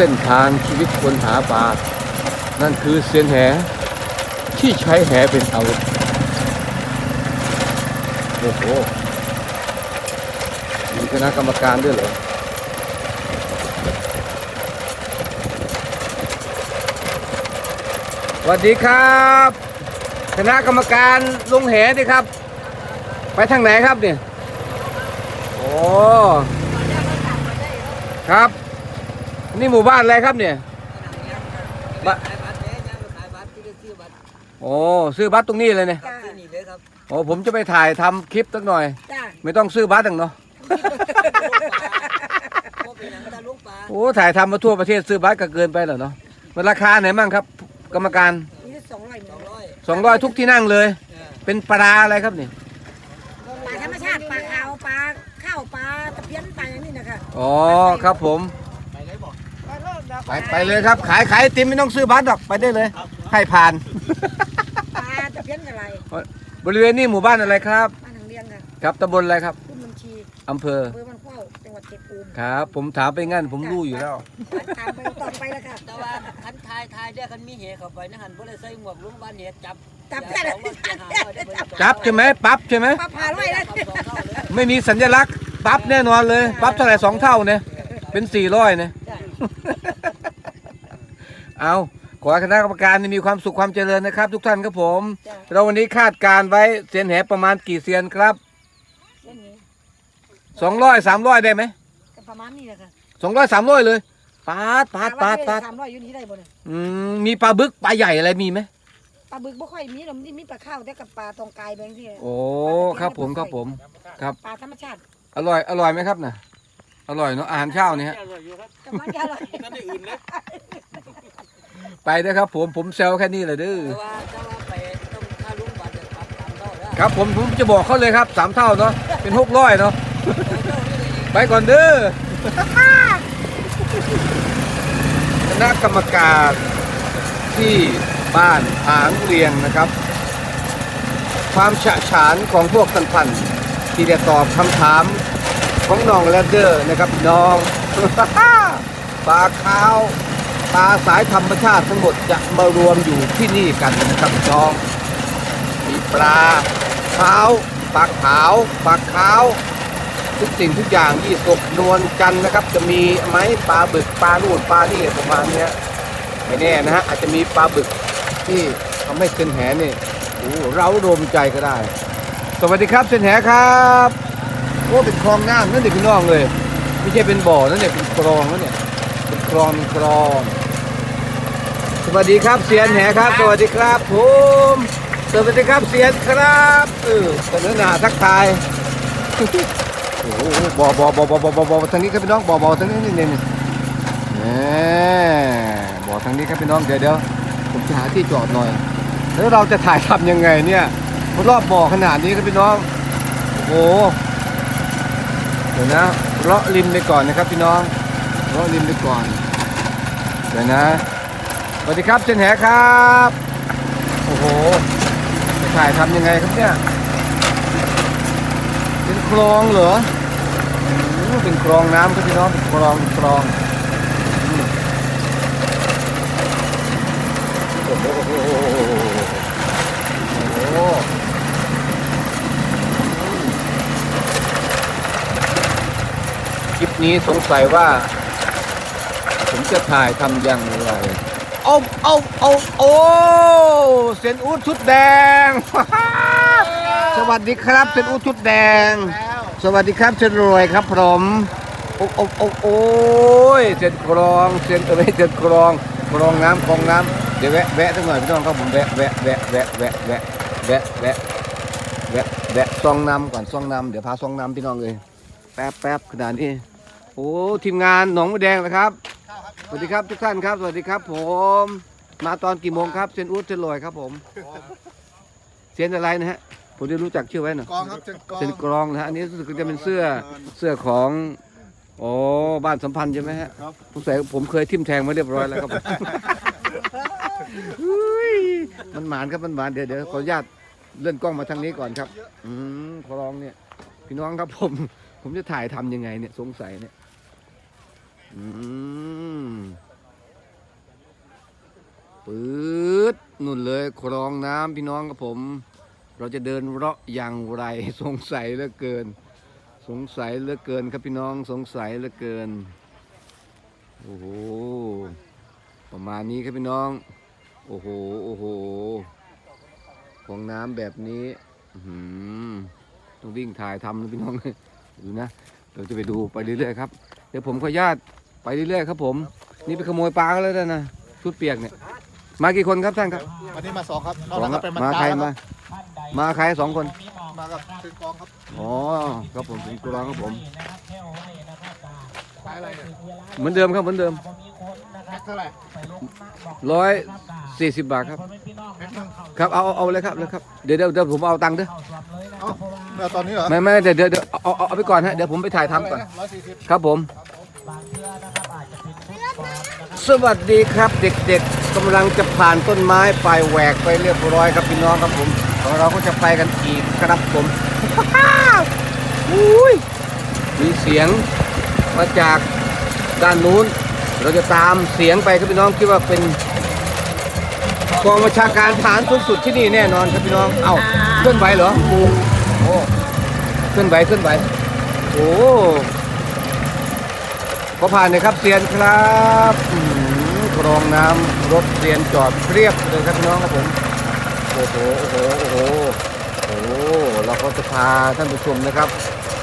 ส้นทางชีวิตคนหาปลา นั่นคือเซียนแหที่ใช้แหเป็นอาวุธโอ้โหมีคณะกรรมการด้วยเหรอสวัสดีครับ คณะกรรมการลงแหดิครับ ไปทางไหนครับเนี่ย โอ้ ครับ นี่หมู่บ้านอะไรครับเนี่ยบะขายบัตรเนี่ยยังขายบัตรที่ได้ซื้อบัตรโอ้ซื้อบัตรตรงนี้เลยเนี่ยครับที่นี่เลยครับโอ้ผมจะไปถ่ายทำคลิปสักหน่อย จ้าไม่ต้องซื้อบัตรตั้งเนาะพวกเป็นหนังตาลุงปลาโอ้ถ่ายทำมาทั่วประเทศซื้อบัตรก็เกินไปแล้วเนาะมันราคาไหนมั่งครับ กรรมการนี่สองร้อยหสนึ่องงร้อยสองร้อยทุกที่นั่งเลย เออเป็นปลาอะไรครับนี่ปลาธรรมชาติปลาขาวปลาข้าวปลาตะเพียนปลาอย่างนี้นะคะอ๋อครับผมไปเลยบอก ไปไปเลยครับ ขายขายไอติมไม่ต้องซื้อบัตรหรอกไปได้เลย ให้ผ่าน ปลาตะเพียนอะไรบริเวณนี้หมู่บ้านอะไรครับ บ้านทางเลี้ยงค่ะครับตำบลอะไรครับพุ่มบัญชีอำเภออำเภอมันเข้าจังหวัดเชียงภูมิครับ ผมถามไปงั้นผมรู้อยู่แล้ว ตามไปต่อไปแล้วค่ะแต่ว่าคันทายทายเด้อคันมีเหเข้าไปนะหันบ่ได้ใส่หมวกลุงบ้านเหจับจับแค่แค่ไหนนั้นจับใช่ไหมปั๊บใช่ไหมปลาผ่าร้อยแล้วไม่มีสัญลักษณ์ปั๊บแน่นอนเลยปั๊บเท่าไหร่สองเท่าเนี่ยเป็นสี่ร้อยเนี่ย เอาขอให้คณะกรรมการมีความสุขความเจริญนะครับ ทุกท่านครับผมเราวันนี้คาดการไว้เซียนแหประมาณกี่เซียนครับอย่างนี้สองร้อยสามร้อยได้ไหมก็ประมาณนี้แหละค่ะสองร้อยสามร้อยเลยปาดปาดปาดปาดสามร้อยอยู่นี่ได้บ่เนี่ยอืมมีปลาบึกปลาใหญ่อะไรมีไหมปลาบึกบ่ค่อยมีหรอกมีมีปลาข้าวแต่กับปลาตองกายแบงที่โอ้ครับผมครับผมครับ ปลาธรรมชาติอร่อยอร่อยไหมครับน่ะอร่อยเนาะอาหารเช้านี่ฮะกำลังจะอร่อยไปนะครับผมผมแซวแค่นี้เลยเด้อแต่ว่าแต่ว่าไปต้องถ้าลุงบ้านจะปรับตามเท่าแล้วครับผมผมจะบอกเขาเลยครับสามเท่าเนาะเป็นหกร้อยเนาะไปก่อนเด้อคณะกรรมการที่บ้านหางเรียงนะครับ ความฉะฉานของพวกท่านพันที่จะตอบคำถามของน้องแรดเดอร์นะครับน้องปลาขาว ปลาสายธรรมชาติทั้งหมดจะมารวมอยู่ที่นี่กันนะครับน้องมีปลาขาปลาขาวปลาขาว ทุกสิ่งทุกอย่างที่ตกนวลจันนะครับ จะมีไหมปลาบึกปลานู่นปลานี่ประมาณนี้ไม่แน่นะฮะอาจจะมีปลาบึกที่ทำให้เซนแหนี่โอ้เราโดมใจก็ได้ สวัสดีครับเซนแหครับโอ้เป็นคลองน้ำนั่นเด็กพี่น้องเลย ไม่ใช่เป็นบ่อนั่นเนี่ยเป็นคลองนั่นเนี่ยเป็นคลองเป็นคลอง วัสดีครับเสียนแหครับ สวัสดีครับผมสวัสดีครับเสียนครับเออเสนอหนาทักทายโอ้โหบ่อบ่อบ่อบ่อบ่อบ่อบอทางนี้ครับพี่น้องบ่อบ่อทางนี้นี่นี่นี่บ่อทางนี้ครับพี่น้องเดี๋ยวเดี๋ยวผมจะหาที่จอดหน่อย แล้วเราจะถ่ายทำยังไงเนี่ยรอบบ่อขนาดนี้ครับพี่น้องโอ้โหเดี๋ยวนะเลาะริมไปก่อนนะครับพี่น้องเลาะริมไปก่อนเดี๋ยวนะ สวัสดีครับเจนแหครับ โอ้โหจะถ่ายทำยังไงครับเนี่ยเป็นคลองเหรอเป็นคลองน้ำครับพี่น้องคลองคลองโอ้โหโอ้โหโอ้โหคลิปนี้สงสัยว่า ผมจะถ่ายทำอย่างไร เอาเอาเอาโอ้เซนอูดชุดแดง สวัสดีครับเซนอูดชุดแดง สวัสดีครับเซนรวยครับผมโอ้โอ้โอ้โอ้ยเซนกรองเซนเอ้ยเซนกรองกรองน้ำกรองน้ำเดี๋ยวแวะแวะสักหน่อยพี่น้องครับผมแวะแวะแวะแวะแวะแวะแวะแวะแวะแวะซองน้ำก่อนซองน้ำเดี๋ยวพาซองน้ำพี่น้องเลยแป๊บแป๊บขนาดนี้โอ้ทีมงานหนองมะแดงนะครับ สวัสดีครับทุกท่านครับ สวัสดีครับผม มาตอนกี่โมงครับเซนอูดเซนลอยครับผมเซนอะไรนะฮะผมได้รู้จักชื่อไว้หน่อยกองครับเจ็ดกองเซนกรองนะฮะอันนี้รู้สึกจะเป็นเสื้อเสื้อของโอ้บ้านสัมพันธ์ใช่ไหมฮะครับผมใส่ผมเคยทิ่มแทงมาเรียบร้อยแล้วครับผมอุ้ยมันหมานครับมันหมานเดี๋ยวเดี๋ยวขออนุญาตเลื่อนกล้องมาทางนี้ก่อนครับ อืมคลองเนี่ย พี่น้องครับผม ผมจะถ่ายทำยังไงเนี่ยสงสัยเนี่ย อืมปื๊ดนุ่นเลยคลองน้ำพี่น้องครับผม เราจะเดินเลาะอย่างไร สงสัยเหลือเกิน สงสัยเหลือเกินครับพี่น้องสงสัยเหลือเกินโอ้โหประมาณนี้ครับพี่น้อง โอ้โหโอ้โหของน้ำแบบนี้ต้องวิ่งถ่ายทำนะพี่น้องดูนะเราจะไปดูไปเรื่อยๆครับ เดี๋ยวผมขออนุญาต ไปเรื่อยๆครับผม นี่ไปขโมยปลากันแล้วนะชุดเปียกเนี่ย มากี่คนครับท่านครับวันนี้มาสองครับสองนคอรักบนั้นก็เป็นมามันใครกาแล้วมา มาใครสองคน มากับคือกองครับ อ๋อ ครับผมถึงกรองครับผมขายอะไรเนี่ยเหมือนเดิมครับเหมือนเดิมแพ็คเท่าไหร่ร้อยสี่สิบบาทครับแพ็คหนึ่งครับเอาเอาเอาเลยครับเลยครับ เดี๋ยวเดี๋ยวเดี๋ยวผมเอาตังค์เด้อเอ้าเมื่อาตอนนี้เหรอ ไม่ไม่เดี๋ยวเดี๋ยวเดี๋ยวเอาเอาเอาไปก่อนฮะ เดี๋ยวผมไปถ่ายทำก่อนร้อยสี่สิบครับผม สวัสดีครับเด็กๆกำลังจะผ่านต้นไม้ไปแหวกไปเรียบร้อยครับพี่น้องครับผมของเราก็จะไปกันอีกครับผมอุ้ยมีเสียงมาจากด้านนู้น เราจะตามเสียงไปครับพี่น้องคิดว่าเป็นกองบัญชาการฐานสูงสุดที่นี่แน่นอนครับพี่น้อง เอ้าเคลื่อนไหวเหรอโอ้เคลื่อนไหวเคลื่อนไหวโอ้ ก็ผ่านเลยครับเซียนครับกรองน้ำรถเซียนจอดเรียบเลยครับพี่น้องครับผมโอ้โหโอ้โหโอ้โหโอ้โหเราก็จะพาท่านผู้ชมนะครับ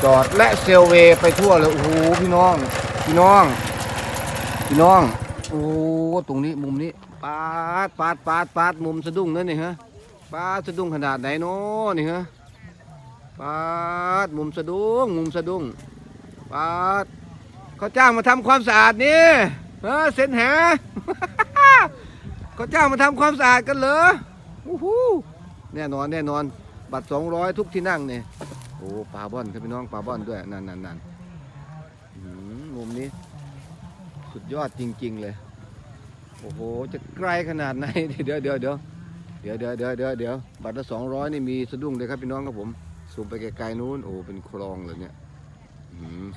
จอดและเซลเวไปทั่วเลยโอ้โหพี่น้อง พี่น้อง พี่น้องโอ้ตรงนี้มุมนี้ปาดปาดปาดปาดมุมสะดุ้งนั่นนี่ฮะปาดสะดุ้งขนาดไหนเนาะนี่ฮะปาดมุมสะดุ้งมุมสะดุ้งปาด เขาจ้างมาทำความสะอาดนี่เออเซ็นแหเขาจ้างมาทำความสะอาดกันเหรอโอู้หูแน่นอนแน่นอน บัตรสองร้อยทุกที่นั่งเนี่ยโอ้ปลาบอนครับพี่น้องปลาบอนด้วยนั่นนั่นนั่นมุมนี้ สุดยอดจริง ๆ เลย โอ้โห จะไกลขนาดไหนเดี๋ยวเดี๋ยวเดี๋ยวเดี๋ยวเดี๋ยวเดี๋ยวเดี๋ยวเดี๋ยวบัตรละสองร้อยนี่มีสะดุ้งเลยครับพี่น้องครับผมซูมไปไกลๆนู้นโอ้เป็นคลองเลยเนี่ย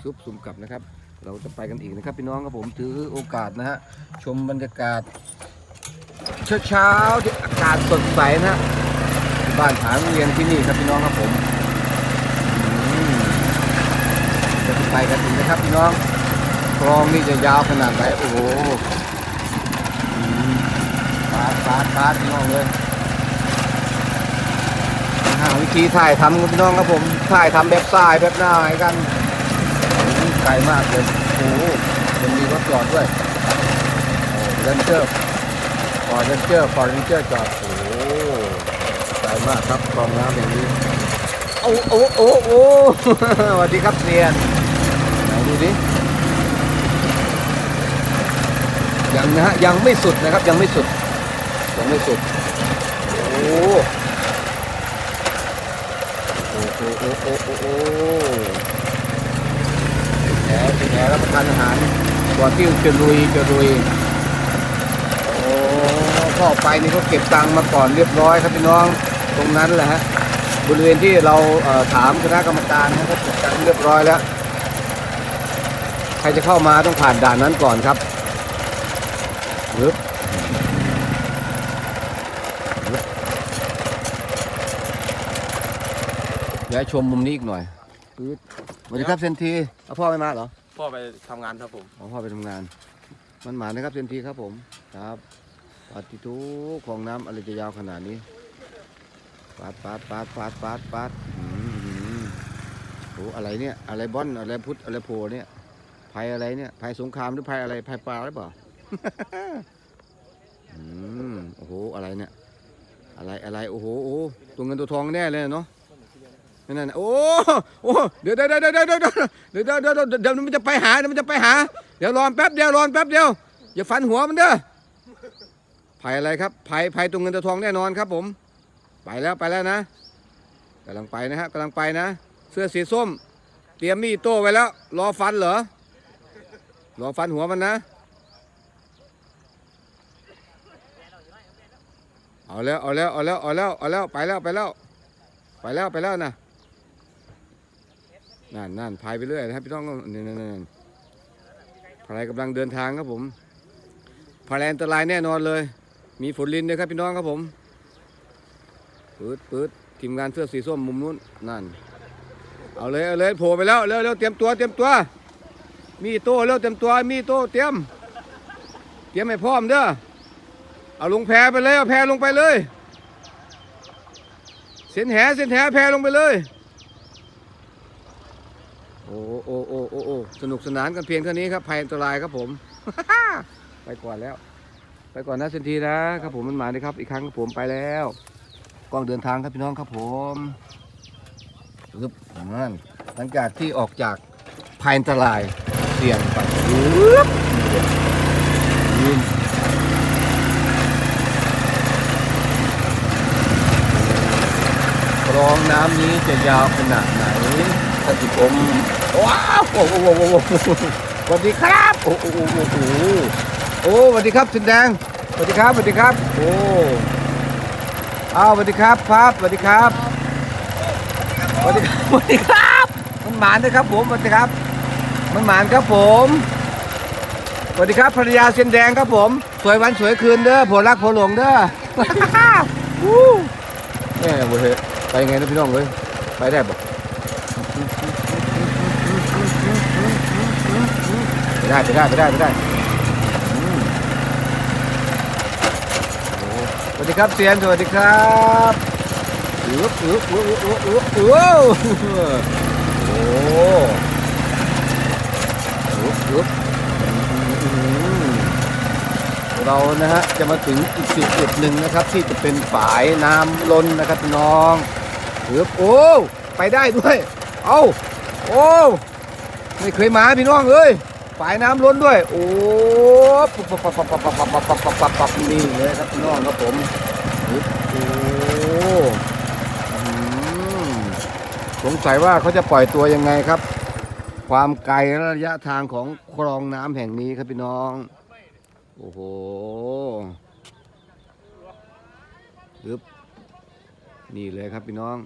ซุบซุมกลับนะครับ เราจะไปกันอีกนะครับพี่น้องครับผมถือโอกาสนะฮะชมบรรยากาศเช้าๆที่อากาศสดใสนะฮะบ้านฐานโรงเรียนที่นี่ครับพี่น้องครับผมจะไปกันอีกนะครับพี่น้องคลองนี่จะยาวขนาดไหนโอ้โหปาดปาดปาดพี่น้องเลยวิธีถ่ายทำพี่น้องครับผมถ่ายทำแบบซ้ายแบบหน้าให้กัน ไกลมากเลยโอ้โหยังมีรถจอดด้วยเรนเจอร์ฟอร์เรนเจอร์ฟอร์เรนเจอร์จอดโอ้โหไกลมากครับคลองน้ำอย่างนี้โอ้โอ้โอ้โอ้สวัสดีครับเซียนไหนดูดิยังนะฮะยังไม่สุดนะครับยังไม่สุดยังไม่สุดโอ้โอ้โอ้โอ้โอ้โอ้ แผลเป็นแผลรับประทานอาหารก่อนที่จะลุยจะลุยโอ้เข้าไปนี่เขาเก็บตังค์มาก่อนเรียบร้อยครับพี่น้องตรงนั้นแหละฮะบริเวณที่เราถามคณะกรรมการนะเขาเก็บตังค์เรียบร้อยแล้ว ใครจะเข้ามาต้องผ่านด่านนั้นก่อนครับยึบยึบเดี๋ยวให้ชมมุมนี้อีกหน่อยปึ๊ด วัสดีครับเซนทีเอาพ่อไม่มาเหรอ พ่อไปทำงานครับผม อ๋อพ่อไปทำงาน มันหมานะครับเซนทีครับผม ครับปาติทุของน้ำอะไรจะยาวขนาดนี้ปาดปาดปาดปาดปาดปาดอืมโอ้อะไรเนี่ย อะไรบอนอะไรพุทธอะไรโพเนี่ยภัยอะไรเนี่ยภัยสงครามหรือภัยอะไรภัยปลาหรือเปล่า อืมโอ้โหอะไรเนี่ย อะไรอะไรโอ้โหโอ้โหตัวเงินตัวทองแน่เลยเนาะ นั่นโอ้โอ้เดี๋ยวเดี๋ยวเดี๋ยวเดี๋ยวเดี๋ยวเดี๋ยวเดี๋ยวเดี๋ยวมันจะไปหาเดี๋ยวมันจะไปหา เดี๋ยวรอนแป๊บเดียวรอนแป๊บเดียวอย่าฟันหัวมันเด้อภัยอะไรครับภัยภัยตัวเงินตัวทองแน่นอนครับ ผม ไปแล้วไปแล้วนะกำลังไปนะฮะกำลังไปนะ เสื้อสีส้ม เตรียมมีดโต้ไว้แล้ว รอฟันเหรอรอฟันหัวมันนะเอาแล้วเอาแล้วเอาแล้วเอาแล้วเอาแล้วไปแล้วไปแล้ว ไปแล้วไปแล้วนะ นั่นนั่นพายไปเรื่อยนะครับพี่ต้องนี่นี่นี่พายกำลังเดินทางครับผมพายอันตรายแน่นอนเลย มีฝนลินด้วยครับพี่น้องครับผมปืดปืดทีมงานเสื้อสีส้มมุมนู้นนั่น เอาเลยเอาเลยโผล่ไปแล้วเร็วเร็วเตรียมตัวเตรียมตัว มีโต้เร็วเตรียมตัว มีโต้เตรียม เตรียมให้พร้อมเด้อเอาลงแพไปเลยเอาแพลงไปเลย เส้นแหเส้นแหแพลงไปเลย โอ้โอ้โอ้โอ้โอ้สนุกสนานกันเพียงเท่านี้ครับภัยอันตรายครับผม ไปก่อนแล้ว ไปก่อนนะเซนทีนะครับผมมันมาเลยครับ อีกครั้งครับผมไปแล้วกล้องเดินทางครับพี่น้องครับผมปึ๊บนั่นหลังจากที่ออกจากภัยอันตรายเสี่ยงไปปึ๊บยืนคลองน้ำนี้จะยาวขนาดไหน ท่านผู้ชมว้าวโอ้โหโอ้โหโอ้โหสวัสดีครับโอ้โหโอ้โหโอ้โหโอ้สวัสดีครับสินแดงสวัสดีครับสวัสดีครับ โอ้อ้าวสวัสดีครับครับสวัสดีครับสวัสดีครับสวัสดีครับ มันหมานนะครับผมสวัสดีครับ มันหมานครับผมสวัสดีครับภรรยาเส้นแดงครับผม สวยวันสวยคืนเด้อผัวรักผัวหลงเด้อวู้แม่เว้ยไปไงนะพี่น้องเว้ยไปได้ปะ ไปได้ไปได้ไปได้ไปได้อืมโอ้สวัสดีครับเซียนสวัสดีครับอึ๊บอึ๊บอึ๊บอึ๊บอึ๊บอึ๊บอึ๊บโอ้อึ๊บอึ๊บอืมเรานะฮะจะมาถึงอีกจุดจุดหนึ่งนะครับ ที่จะเป็นฝายน้ำล้นนะครับน้องอึ๊บโอ้ไปได้ด้วย เอาโอ้ไม่เคยมาพี่น้องเอ้ย ฝายน้ำล้นด้วย โอ้ปับปับปับปับปับปับปับปับปับปับนี่เลยครับพี่น้องครับผมโอ้อืมสงสัยว่าเขาจะปล่อยตัวยังไงครับ ความไกลและระยะทางของคลองน้ำแห่งนี้ครับพี่น้อง โอ้โหอึ๊บนี่เลยครับพี่น้อง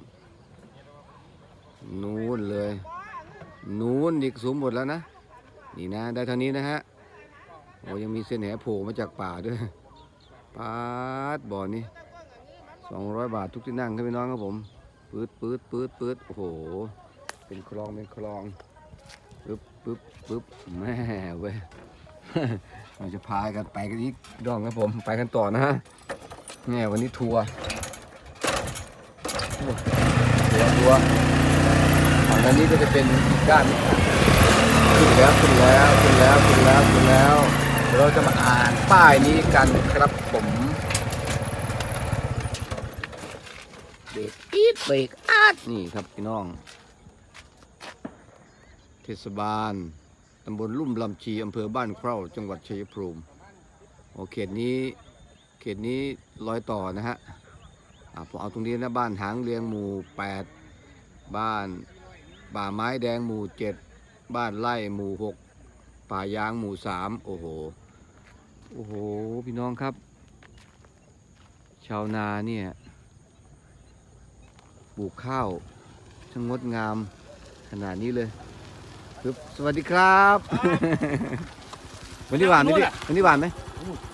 นู้นเลย นู้นอีกสูงหมดแล้วนะ นี่นะ ได้เท่านี้นะฮะโอ้ยังมีเส้นแหโผล่มาจากป่าด้วยปาดบ่อนี้สองร้อยบาททุกที่นั่งครับพี่น้องครับผมปื๊ดปื๊ดปื๊ดปื๊ดโอ้โห เป็นคลองเป็นคลองปึ๊บปึ๊บปึ๊บแม่เว้ยเราจะพากันไปกันอีกดองครับผมไปกันต่อนะฮะแง่วันนี้ทัวร์ทัวร์ทัวร์ฝั่งนนี้ก็จะเป็นกด้านนึ่ง ขึ้นแล้วขึ้นแล้วขึ้นแล้วขึ้นแล้วขึ้นแล้วเราจะมาอ่านป้ายนี้กันครับผมเบรกอีดเบรกอาดนี่ครับพี่น้อง เทศบาลตำบลลุ่มลำชีอำเภอบ้านเข้าจังหวัดชัยภูมิโอเขตนี้เขตนี้รอยต่อนะฮะอ่าผมเอาตรงนี้นะบ้านหางเลียงหมู่ 8 บ้านป่าไม้แดงหมู่ 7 บ้านไร่หมู่6ป่ายางหมู่3โอ้โห โอ้โห พี่น้องครับ ชาวนาเนี่ยปลูกข้าวช่างงดงามขนาดนี้เลยครับสวัสดีครับวันนี้หวานไหมพี่วันนี้หวานไหม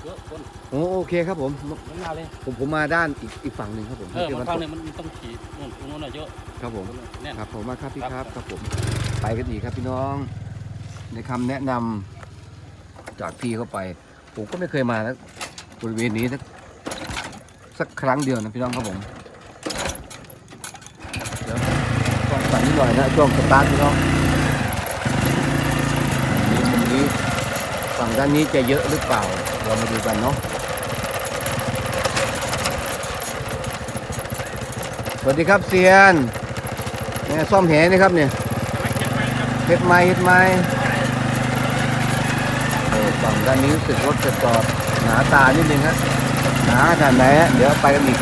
เยอะคนโอ้โอเคครับผมมันมาเลยผมผมมาด้านอีกอีกฝั่งหนึ่งครับผมเออที่มันตฟังกเนี่ยมันต้องขี่นู่นตรงนู้นน่ะเยอะครับผมแน่นครับผมมากครับพี่คครัรับบครับผม ไปกันอีกครับพี่น้องในคำแนะนำจากพี่เข้าไป ผมก็ไม่เคยมานะบริเวณนี้สักสักครั้งเดียวนะพี่น้องครับผมเดี๋ยวต้องสั่นนิดหน่อยนะช่วงสตาร์ทพี่น้องนี่ตรงนี้ฝั่งด้านนี้จะเยอะหรือเปล่าเรามาดูกันเนาะสวัสดีครับเซียนเนี่ยซ่อมแหนี่ครับเนี่ย เฮ็ดไม้เฮ็ดไม้โอ้ฝั่งด้านนี้รู้สึกรถจะจอดหนาตานิดนึงฮะหนาขนาดไหนฮะเดี๋ยวไปกันอีก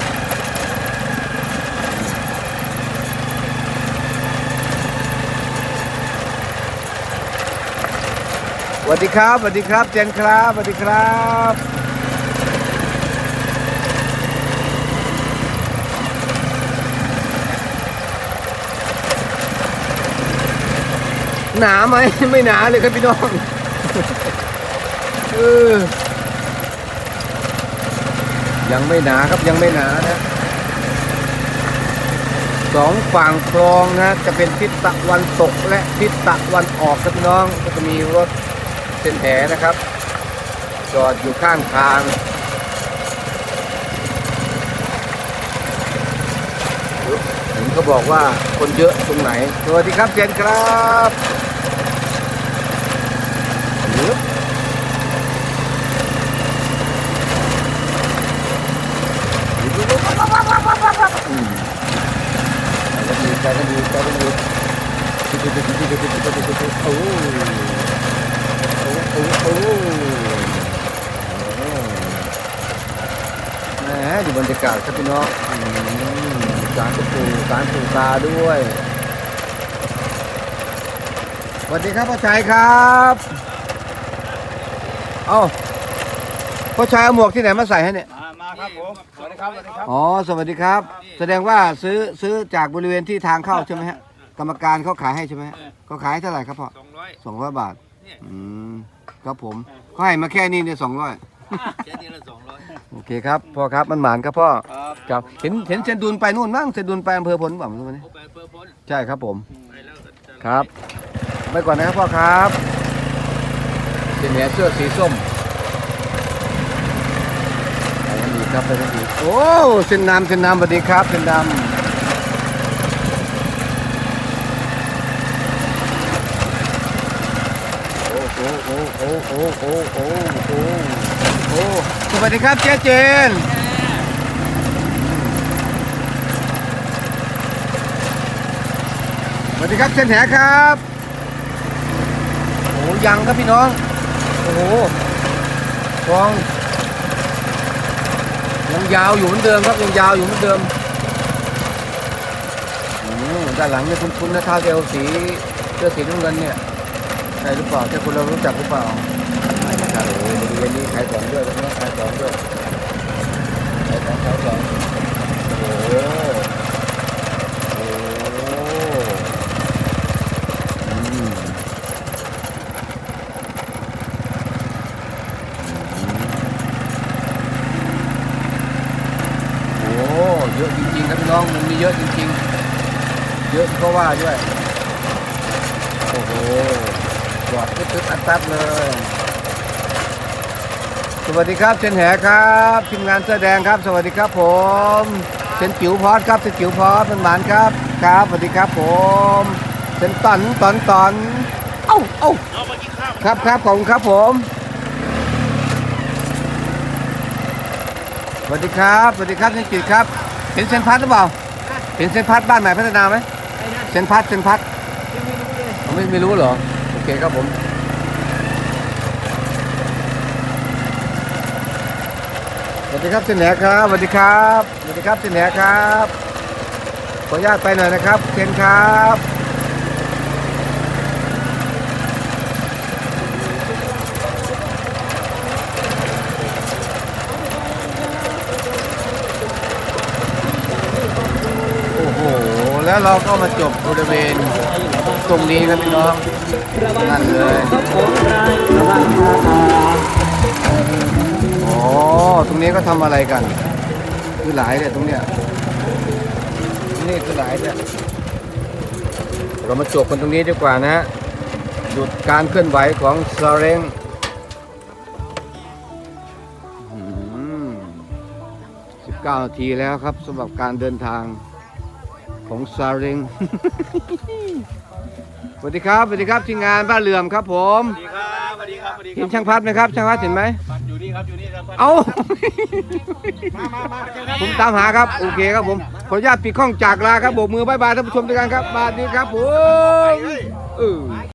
สวัสดีครับสวัสดีครับ เจนครับสวัสดีครับ หนาไหมไม่หนาเลยครับพี่น้องเออยังไม่หนาครับยังไม่หนานะสองฝั่งคลองนะจะเป็นทิศตะวันตกและทิศตะวันออกครับพี่น้องก็จะมีรถเส้นแหนะครับ จอดอยู่ข้างทางเห็นเขาบอกว่าคนเยอะตรงไหน สวัสดีครับเจนครับยึบอืม ใจกันดีใจกันดีใจกันดีโอ้โอ้โอ้โอ้แหมดูบรรยากาศครับพี่น้องอืมสารปูสารปูตาด้วยสวัสดีครับพ่อชายครับ เอ้าพ่อชายเอาหมวกที่ไหนมาใส่ให้เนี่ยมามาครับผม สวัสดีครับ สวัสดีครับ อ๋อ สวัสดีครับ แสดงว่าซื้อซื้อจากบริเวณที่ทางเข้าใช่ไหมฮะ กรรมการเขาขายให้ใช่ไหมฮะเขาขายให้เท่าไหร่ครับพ่อสองร้อยสองร้อยบาทอืมครับผมเขาให้มาแค่นี้เนี่ยสองร้อยแค่นี้ละสองร้อยโอเคครับพ่อครับมันหมานครับพ่อครับครับเห็นเห็นเซนดุนไปนู่นบ้างเซนดุนไปอำเภอพลบ้างรู้ไหมโอไปเพื่อพ้นใช่ครับผมไปแล้วจะจะ ครับ ไปก่อนนะครับพ่อครับเสื้อเหนือเสื้อสีส้มไปกันอีก ครับไปกันอีกโอ้เส้นน้ำเส้นน้ำสวัสดีครับเส้นดำโอ้โหโอ้โหโอ้โหโอ้โหโอ้สวัสดีครับเจ๊เจนสวัสดีครับเชนแหครับโอ้ยังครับพี่น้อง โอ้โหกอง ยังยาวอยู่เหมือนเดิมครับยังยาวอยู่เหมือนเดิมอืมด้านหลังเนี่ยคุ้นๆนะท่าเกลสีเสื้อสีน้ำเงินเนี่ยใช่หรือเปล่าใช่คนเรารู้จักหรือเปล่าไม่ใช่โอ้ยบริเวณนี้ขายของด้วยนะขายของด้วยขายของขายของโอ้โหโอ้โห อืมโอ้เยอะจริงๆครับพี่น้อง มันมีเยอะจริงๆ เยอะก็ว่าด้วย โอ้โหจอดตึ๊ดๆอัดตัดเลย สวัสดีครับเชนแหครับทีมงานเสื้อแดงครับ สวัสดีครับผมเชนจิ๋วพอดครับเชนจิ๋วพอดเป็นหมานครับ ครับ สวัสดีครับผมเชนตอนตอนตอนเอ้าเอ้าเอามากินข้าวครับครับขอบคุณครับผมสวัสดีครับ สวัสดีครับเชนจิตครับเห็นเซนพัดหรือเปล่า เห็นเซนพัดบ้านใหม่พัฒนาไหมเซนพัดเซนพัดไม่ไม่รู้เหรอ โอเคครับผม สวัสดีครับเสนแหครับ สวัสดีครับ สวัสดีครับเสนแหครับ ขออนุญาตไปหน่อยนะครับเคนครับ แล้วเราก็มาจบบริเวณตรงนี้ครับพี่น้องนั่นเลยอ๋อตรงนี้ก็ทำอะไรกัน คือหลายเนี่ยตรงเนี้ยนี่คือหลายเนี่ยเรามาจบกันตรงนี้ดีกว่านะหยุดการเคลื่อนไหวของซาเร็ง19นาทีแล้วครับสำหรับการเดินทาง ของซาเร็งสวัสดีครับสวัสดีครับทีมงานบ้านเหลื่อมครับ ผมสวัสดีครับสวัสดีครับสวัสดีคเห็รันช่างพัดไหมครับช่างพัดเห็นไหมอยู่นี่ครับอยู่นี่ครับเอามามามาเจอกันผมตามหาครับ โอเคครับผม ขออนุญาตปิดข้องจากลาครับโบกมือบายบายท่านผู้ชมด้วยกันครับบายดีครับผมเออ